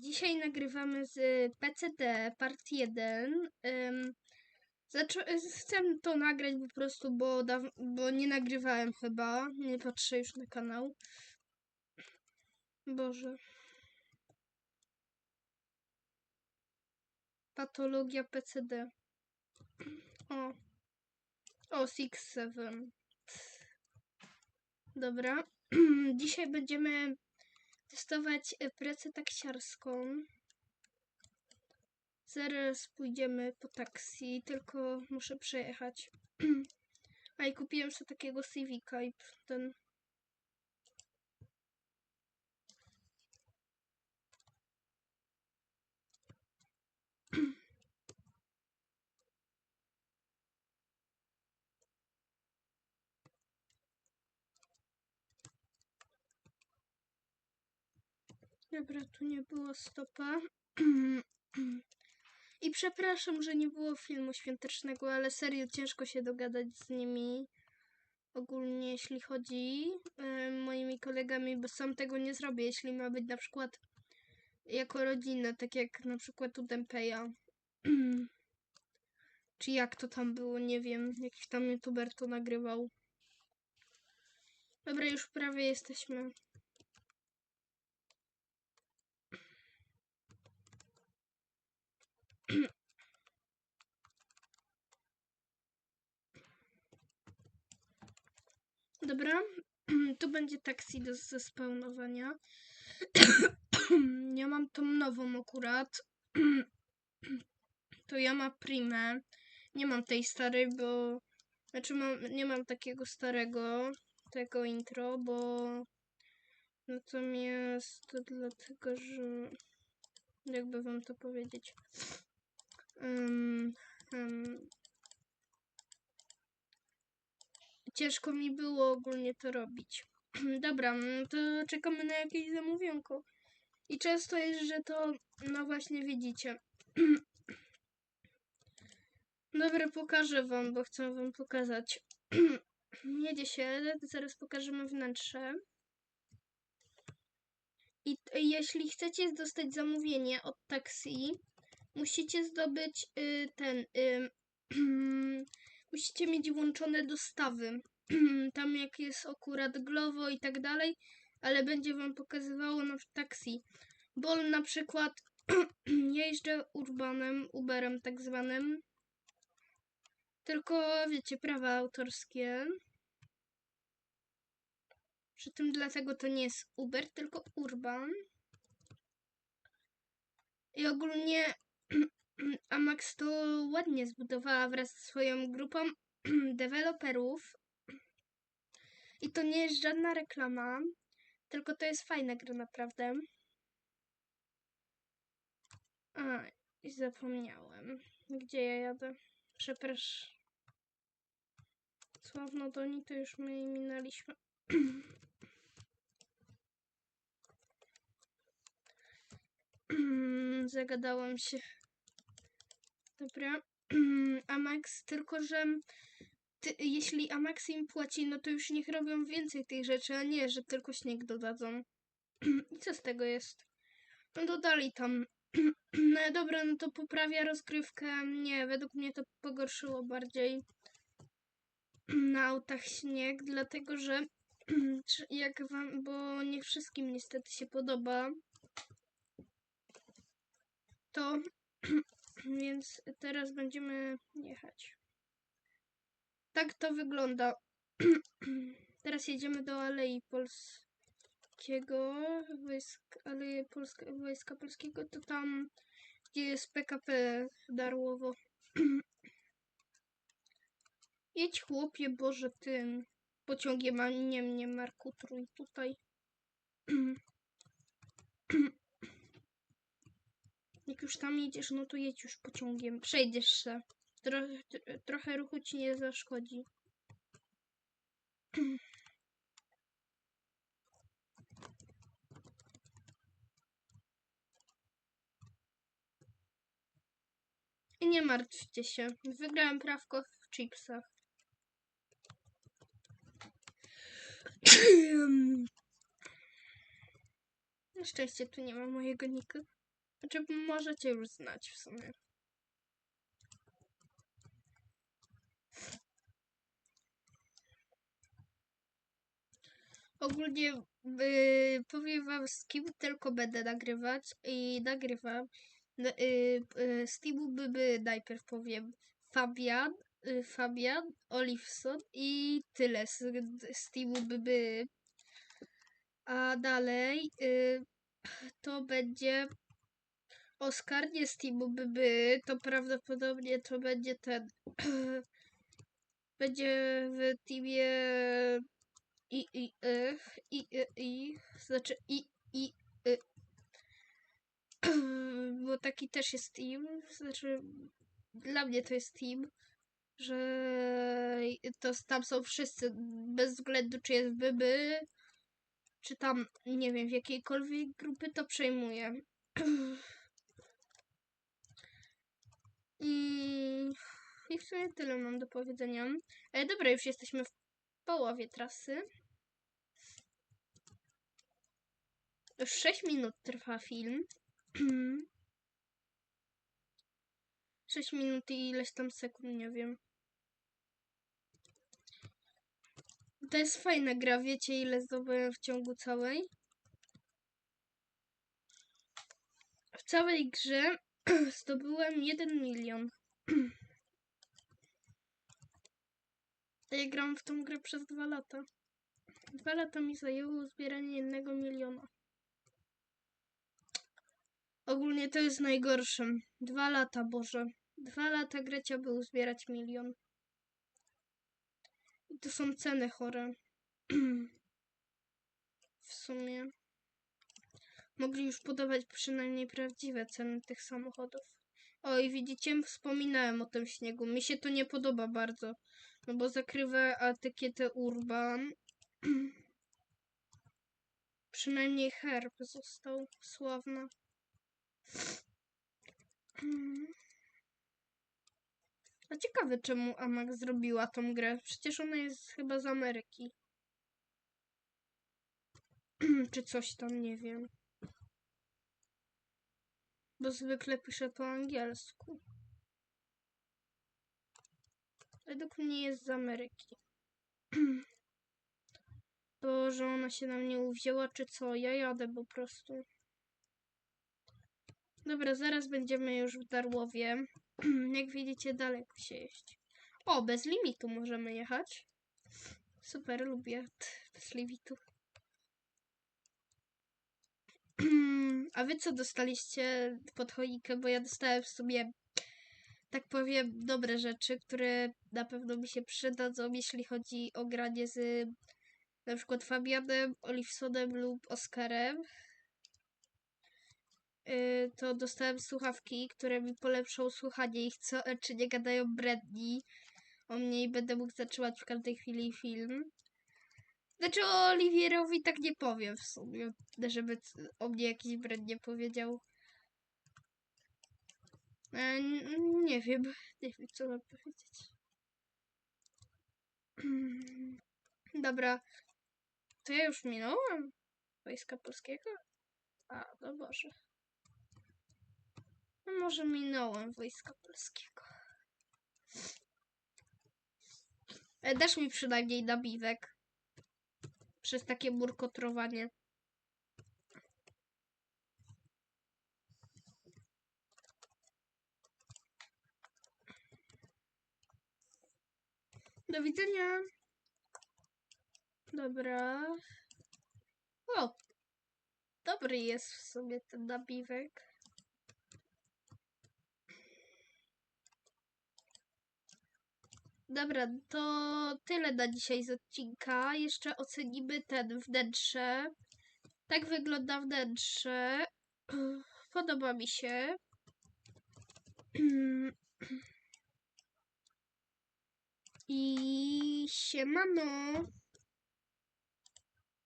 Dzisiaj nagrywamy z PCD part 1. Ym, zaczą- chcę to nagrać po prostu, bo, bo nie nagrywałem chyba. Nie patrzę już na kanał. Boże. Patologia PCD. O. O, 6-7. Dobra. Dzisiaj będziemy testować e, pracę taksiarską. Zaraz pójdziemy po taksi, tylko muszę przejechać. A i kupiłem sobie takiego Civica i ten... Dobra, tu nie było stopa. I przepraszam, że nie było filmu świątecznego, ale serio ciężko się dogadać z nimi. Ogólnie, jeśli chodzi e, moimi kolegami, bo sam tego nie zrobię, jeśli ma być na przykład jako rodzina, tak jak na przykład u Dempeja. Czy jak to tam było, nie wiem. Jakiś tam youtuber to nagrywał. Dobra, już prawie jesteśmy. Dobra, tu będzie taksi do zespełnowania. ja mam tą nową akurat. to ja mam primę. Nie mam tej starej, bo... Znaczy mam, nie mam takiego starego, tego intro, bo... Natomiast dlatego, że... Jakby wam to powiedzieć... ciężko mi było ogólnie to robić. Dobra, no to czekamy na jakieś zamówionko. I często jest, że to, no właśnie widzicie. Dobra, pokażę wam, bo chcę wam pokazać. Jedzie się, zaraz pokażemy wnętrze. I jeśli chcecie dostać zamówienie od taksi, musicie zdobyć y, ten. Y, musicie mieć włączone dostawy. Tam jak jest akurat Glovo i tak dalej, ale będzie wam pokazywało na taksi. Bo na przykład jeżdżę urbanem, Uberem tak zwanym. Tylko wiecie, prawa autorskie. Przy tym dlatego to nie jest Uber, tylko Urban. I ogólnie Amax to ładnie zbudowała wraz z swoją grupą deweloperów. I to nie jest żadna reklama, tylko to jest fajna gra naprawdę. A, i zapomniałem. Gdzie ja jadę? Przepraszam. Sławno Doni to już my minęliśmy. Zagadałam się. Dobra. Amax, tylko że ty, jeśli Amax im płaci, no to już niech robią więcej tych rzeczy, a nie, że tylko śnieg dodadzą. I co z tego jest? No dodali tam. No dobra, no to poprawia rozgrywkę. Nie, według mnie to pogorszyło bardziej na autach śnieg, dlatego że jak wam, bo nie wszystkim niestety się podoba, to więc teraz będziemy jechać. Tak to wygląda. Teraz jedziemy do Alei Polskiego, wojsk, Polska, Wojska Polskiego, to tam, gdzie jest PKP Darłowo. Jedź chłopie, Boże, tym pociągiem, a nie mnie, Marku, trój tutaj. Jak już tam jedziesz, no to jedź już pociągiem. Przejdziesz się. Tro, tr- trochę ruchu ci nie zaszkodzi. I nie martwcie się. Wygrałem prawko w chipsach. Na szczęście tu nie ma mojego nika. Znaczy, możecie już znać w sumie. Ogólnie y, powiem wam z kim tylko będę nagrywać i nagrywam. Y, y, z teamu by, najpierw powiem Fabian, y, Fabian, Olivson i tyle z, z teamu by. A dalej y, to będzie Oskar, nie z teamu by. To prawdopodobnie to będzie ten. będzie w teamie i, i, y, i, i, i, znaczy i, i, y. Bo taki też jest team, znaczy dla mnie to jest team, że to tam są wszyscy, bez względu czy jest byby, czy tam, nie wiem, w jakiejkolwiek grupy to przejmuję. I, I w sumie tyle mam do powiedzenia. E, dobra, już jesteśmy w połowie trasy. Już 6 minut trwa film. 6 minut i ileś tam sekund, nie wiem. To jest fajna gra, wiecie ile zdobyłem w ciągu całej? W całej grze zdobyłem 1 milion. Ja gram w tą grę przez dwa lata. Dwa lata mi zajęło zbieranie jednego miliona. Ogólnie to jest najgorsze. Dwa lata, Boże. Dwa lata Grecia był zbierać milion. I to są ceny chore. w sumie. Mogli już podawać przynajmniej prawdziwe ceny tych samochodów. O i widzicie, wspominałem o tym śniegu. Mi się to nie podoba bardzo. No bo zakrywa etykietę Urban. Przynajmniej herb został sławny. A ciekawe czemu Amak zrobiła tą grę. Przecież ona jest chyba z Ameryki. Czy coś tam, nie wiem. Bo zwykle pisze po angielsku. Według mnie jest z Ameryki. To, że ona się na mnie uwzięła, czy co? Ja jadę po prostu. Dobra, zaraz będziemy już w Darłowie. Jak widzicie, daleko się jeść. O, bez limitu możemy jechać. Super, lubię bez limitu. A wy co dostaliście pod choinkę? Bo ja dostałem w sumie, tak powiem, dobre rzeczy, które na pewno mi się przydadzą, jeśli chodzi o granie z na przykład Fabianem, Olivsonem lub Oskarem. Yy, to dostałem słuchawki, które mi polepszą słuchanie ich, co, czy nie gadają bredni o mnie i będę mógł zatrzymać w każdej chwili film. Znaczy o Oliwierowi tak nie powiem w sumie, żeby o mnie jakiś brednie powiedział. E, nie wiem, nie wiem co mam powiedzieć. Dobra, to ja już minąłem Wojska Polskiego? A, no Boże. No może minąłem Wojska Polskiego. E, dasz mi przynajmniej nabiwek. Przez takie burkotrowanie. Do widzenia. Dobra. O! Dobry jest w sumie ten nabiwek. Dobra, to tyle na dzisiaj z odcinka. Jeszcze ocenimy ten wnętrze. Tak wygląda wnętrze. Podoba mi się. I siemano.